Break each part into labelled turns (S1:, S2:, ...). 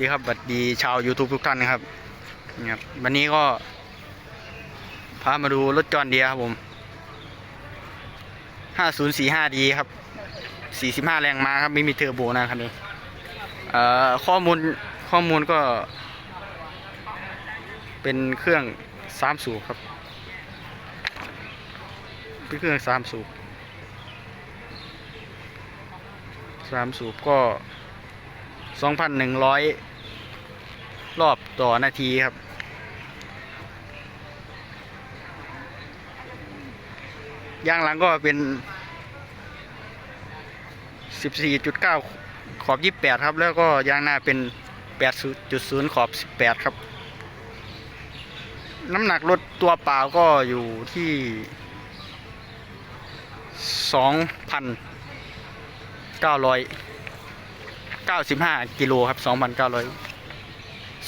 S1: ดีครับสวัสดีชาว YouTube ทุกท่านนะครับนี่ครับวันนี้ก็ พามาดูรถจอนเดียครับผม 5045D ครับ 45 แรงมาครับ ไม่มีเทอร์โบนะคันนี้เอ่อข้อมูลข้อมูลก็ เป็นเครื่อง3สูบครับ เป็นเครื่อง3สูบ3สูบก็ 2,100 รอบต่อนาทีครับ ยางหลังก็เป็น 14.9 ขอบ 28 ครับ แล้วก็ยางหน้าเป็น 8.0 ขอบ 18 ครับ น้ำหนักรถตัวเปล่าก็อยู่ที่ 2,900 95กิโลครับ2,900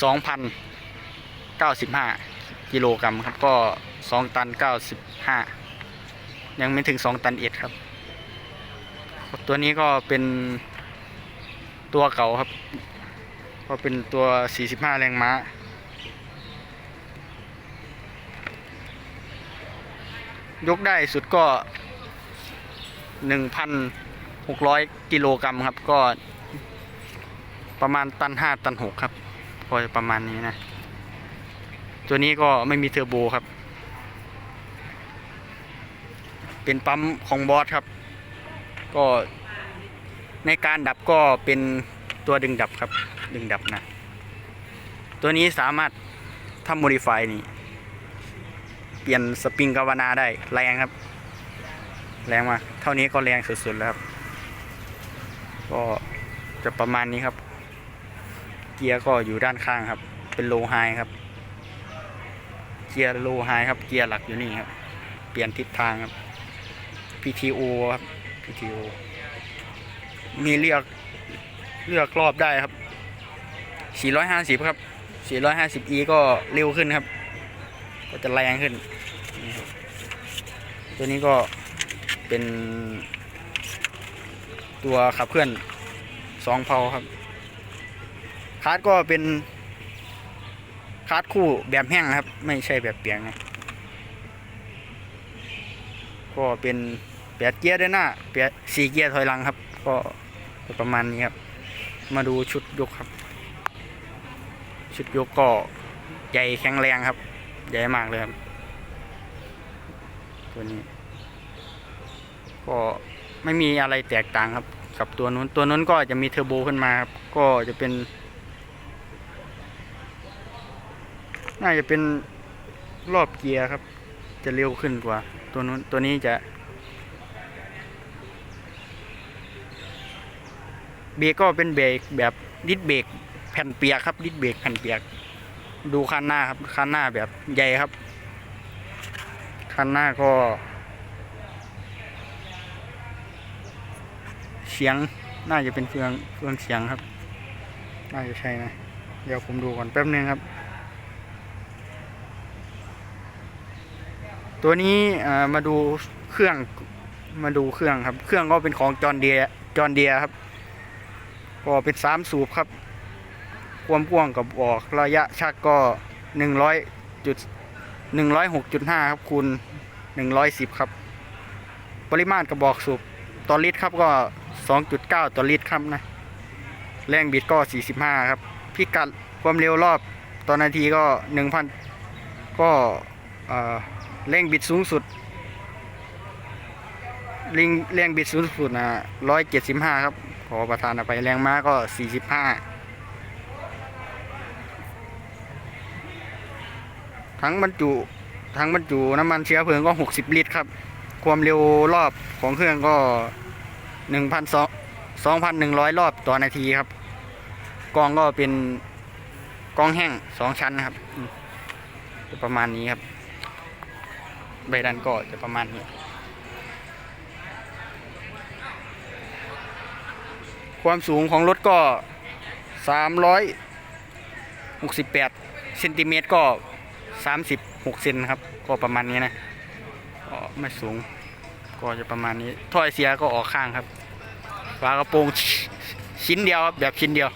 S1: 2,095กิโลกรัมครับก็ 2 ตัน 95 ยังไม่ถึง 2 ตันเอ็ดครับ ตัวนี้ก็เป็นตัวเก่าครับ ก็เป็นตัว 45 แรงม้ายกได้สุดก็ 1,600 กิโลกรัมครับก็ ประมาณตัน5ตัน6ครับก็จะประมาณนี้นะ ตัวนี้ก็ไม่มีเทอร์โบครับ เป็นปั๊มของบอสครับ ก็ในการดับก็เป็นตัวดึงดับครับ ดึงดับนะ ตัวนี้สามารถทำโมดิฟายนี่ เปลี่ยนสปริงกาวนาได้แรงครับ แรงมาก เท่านี้ก็แรงสุดๆแล้วครับ ก็จะประมาณนี้ครับ เกียร์ก็อยู่ด้านข้างครับ เป็นโลไฮครับ เกียร์โลไฮครับ เกียร์หลักอยู่นี่ครับ เปลี่ยนทิศทางครับ PTO ครับ PTO มีเลือกเลือกรอบได้ครับ 450 ครับ 450e ก็เร็วขึ้นครับ ก็จะแรงขึ้น ตัวนี้ก็เป็นตัวขับเคลื่อนสองเพาครับาร์ดก็เป็นคาร์ดคู่แบบแห้งครับ ไม่ใช่แบบเปียกนะก็เป็นแปดเกียร์ด้วยหน้าแปดสี่เกียร์ถอยหลังครับ ก็ประมาณนี้ครับ มาดูชุดยกครับ ชุดยกก็ใหญ่แข็งแรงครับ ใหญ่มากเลยครับตัวนี้ ก็ไม่มีอะไรแตกต่างครับ กับตัวนู้นตัวนู้นก็จะมีเทอร์โบขึ้นมาครับก็จะเป็น น่าจะเป็นรอบเกียร์ครับ จะเร็วขึ้นกว่า ตัวนู้นตัวนี้จะ เบรกก็เป็นเบรกแบบดิสเบรกแผ่นเปียกครับดิสเบรกแผ่นเปียก ดูคันหน้าครับคันหน้าแบบใหญ่ครับคันหน้าก็ เสียงน่าจะเป็นเครื่องเครื่องเสียงครับ น่าจะใช่นะ เดี๋ยวผมดูก่อนแป๊บนึงครับ ตัวนี้มาดูเครื่องมาดูเครื่องครับ เครื่องก็เป็นของจอห์นเดียจอห์นเดียครับก็เป็นสามสูบครับความกว้างกับออกระยะชักก็หนึ่งร้อยจุดหนึ่งร้อยหกจุดห้าครับคูณหนึ่งร้อยสิบครับ ปริมาตรกระบอกสูบต่อลิตรครับก็สองจุดเก้าต่อลิตรครับนะแรงบิดก็สี่สิบห้าครับ พิกัดความเร็วรอบต่อนาทีก็หนึ่งพันก็เอ่อ แรงบิดสูงสุดแรงแรงบิดสูงสุดนะร้อยเจ็ดสิบห้าครับ ขอประทานอภัยแรงม้าก็สี่สิบห้าทั้งบรรจุทั้งบรรจุน้ำมันเชื้อเพลิงก็หกสิบลิตรครับ ความเร็วรอบของเครื่องก็หนึ่งพันสองสองพันหนึ่งร้อยรอบต่อนาทีครับ กองก็เป็นกองแห้งสองชั้นครับ ประมาณนี้ครับ ใบดันก็จะประมาณนี้ความสูงของรถก็ 368เซนติเมตรก็ 36เซนครับ ก็ประมาณนี้นะก็ไม่สูง ก็จะประมาณนี้ถ้อยเสียก็ออกข้างครับฝากระโปรงชิ้นเดียวครับแบบชิ้นเดียว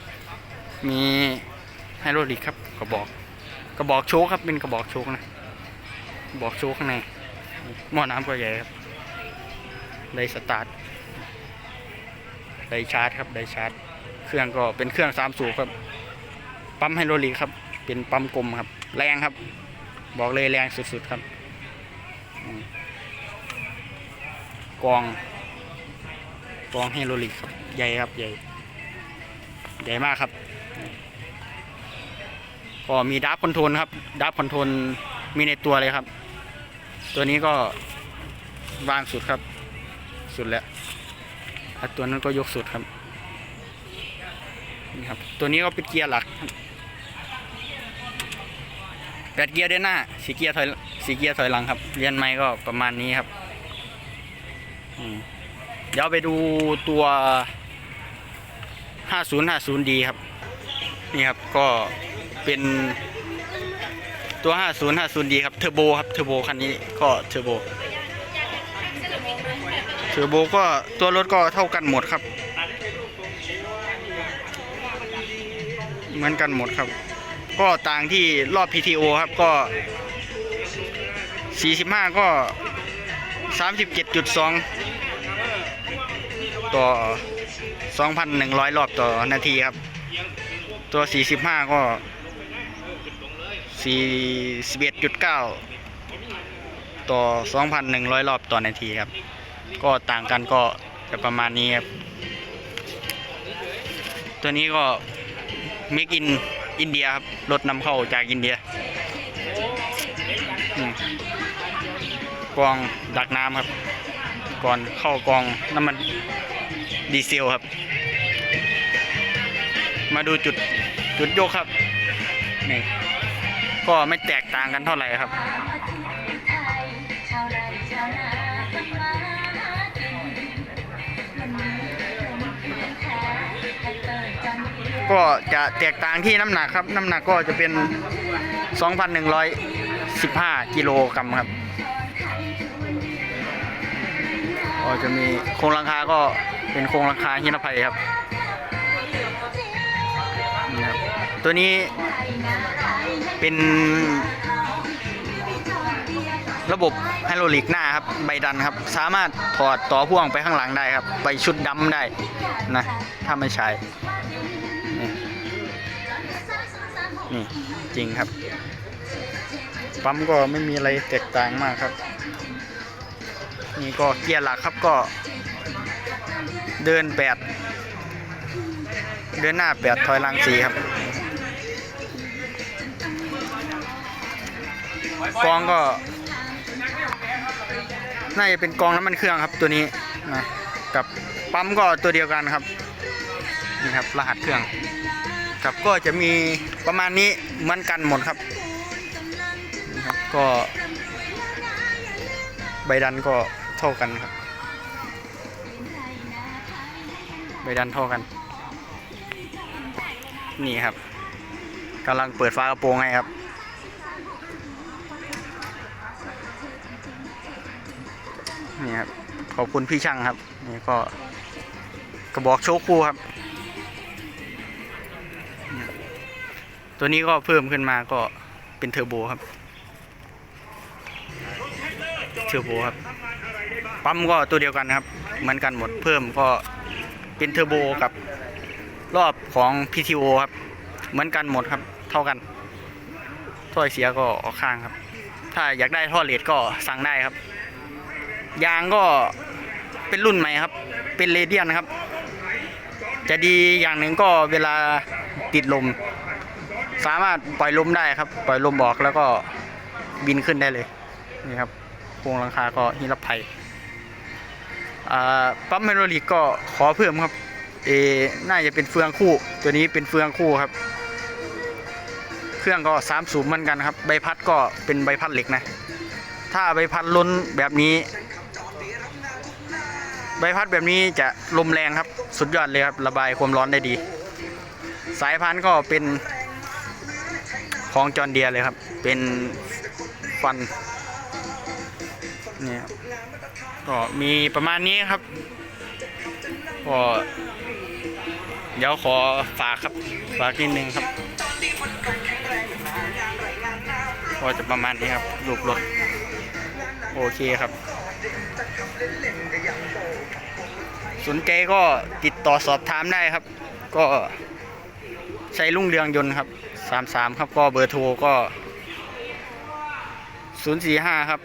S1: มีไฮโดรลิกครับกระบอก กระบอกโชคครับเป็นกระบอกโชคนะกระบอกโชคข้างใน หม้อน้ำก็ใหญ่ครับไดสตาร์ทไดชาร์จครับไดชาร์จ เครื่องก็เป็นเครื่องสามสูบครับ ปั๊มไฮโดรลิกครับ เป็นปั๊มกลมครับ แรงครับ บอกเลยแรงสุดๆครับกองกองไฮโดรลิกครับ ใหญ่ครับใหญ่ ใหญ่มากครับก็มีดับคอนโทรลครับดับคอนโทรลมีในตัวเลยครับ ตัวนี้ก็วางสุดครับ สุดแล้วตัวนั้นก็ยกสุดครับนี่ครับ ตัวนี้ก็เป็นเกียร์หลักแปดเกียร์เดินหน้าสีเกียร์ถอยสีเกียร์ถอยหลังครับเรียนไม้ก็ประมาณนี้ครับเดี๋ยวไปดูตัว 5050D ครับ นี่ครับก็เป็น ตัว 5050D ครับเทอร์โบครับเทอร์โบคันนี้ก็เทอร์โบเทอร์โบก็ตัวรถก็เท่ากันหมดครับ เหมือนกันหมดครับ ก็ต่างที่รอบ PTO ครับก็ 45 ก็ 37.2 ต่อ 2,100 รอบต่อนาทีครับ ตัว 45 ก็ 41.9 ต่อ 2,100 รอบต่อนาทีครับ ก็ต่างกันก็จะประมาณนี้ครับ ตัวนี้ก็ Make in อินเดียครับ รถนำเข้าจากอินเดียกองดักน้ำครับ ก่อนเข้ากองน้ำมันดีเซลครับ มาดูจุดจุดโยกครับ นี่ ก็ไม่แตกต่างกันเท่าไหร่ครับ ก็จะแตกต่างที่น้ำหนักครับ น้ำหนักก็จะเป็น 2,115 กิโลกรัมครับก็จะมีโครงหลังคาก็เป็นโครงหลังคาหินาภัยครับนี่ครับตัวนี้ เป็นระบบไฮดรอลิกหน้าครับใบดันครับ สามารถถอดต่อพ่วงไปข้างหลังได้ครับ ไปชุดดำได้นะถ้าไม่ใช้นี่นี่จริงครับ ปั๊มก็ไม่มีอะไรแตกต่างมากครับ นี่ก็เกียร์หลักครับก็ เดินแปดเดินหน้าแปดถอยหลังสี่ครับ กองก็น่าจะเป็นกองน้ำมันเครื่องครับตัวนี้นะกับปั๊มก็ตัวเดียวกันครับนี่ครับรหัสเครื่องครับก็จะมีประมาณนี้เหมือนกันหมดครับนี่ครับก็ใบดันก็เท่ากันครับใบดันเท่ากัน นี่ครับกำลังเปิดฝากระโปรงให้ครับ นี่ครับขอบคุณพี่ช่างครับ นี่ก็กระบอกโชคคู่ครับ ตัวนี้ก็เพิ่มขึ้นมาก็เป็นเทอร์โบครับเทอร์โบครับปั๊มก็ตัวเดียวกันครับเหมือนกันหมดเพิ่มก็เป็นเทอร์โบกับรอบของ PTO ครับ เหมือนกันหมดครับเท่ากันถ้อยเสียก็ออกข้างครับ ถ้าอยากได้ท่อเลดก็สั่งได้ครับ ยางก็เป็นรุ่นใหม่ครับ เป็นเรเดียนครับ จะดีอย่างหนึ่งก็เวลาติดลม สามารถปล่อยลมได้ครับ ปล่อยลมออกแล้วก็บินขึ้นได้เลยนี่ครับโครงหลังคาก็นิรภัยอ่าปั๊มไฮดรอลิกก็ขอเพิ่มครับเอน่าจะเป็นเฟืองคู่ ตัวนี้เป็นเฟืองคู่ครับ เครื่องก็สามสูบเหมือนกันครับ ใบพัดก็เป็นใบพัดเหล็กนะ ถ้าใบพัดล้นแบบนี้ ใบพัดแบบนี้จะลมแรงครับสุดยอดเลยครับ ระบายความร้อนได้ดี สายพันธุ์ก็เป็นของจอร์เดียเลยครับ เป็นฟันนี่ครับก็มีประมาณนี้ครับก็เดี๋ยวขอฝากครับ ฝากนิดนึงครับก็จะประมาณนี้ครับรูปรถโอเคครับ สนใจก็ติดต่อสอบถามได้ครับ ก็ใช้รุ่งเรืองยนต์ครับ33ครับก็เบอร์โทรก็045ครับ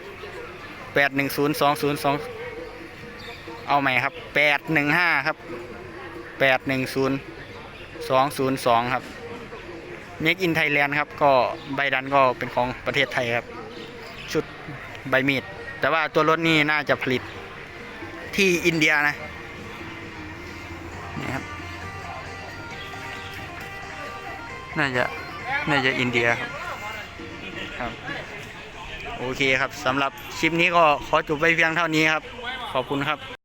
S1: 810 202เอาใหม่ครับ815ครับ810 202ครับ Make in Thailand ครับ ก็ใบดันก็เป็นของประเทศไทยครับ ชุดใบมีด แต่ว่าตัวรถนี่น่าจะผลิตที่อินเดียนะ น่าจะน่าจะอินเดียครับครับ โอเคครับสำหรับคลิปนี้ก็ขอจบไว้เพียงเท่านี้ครับ ขอบคุณครับ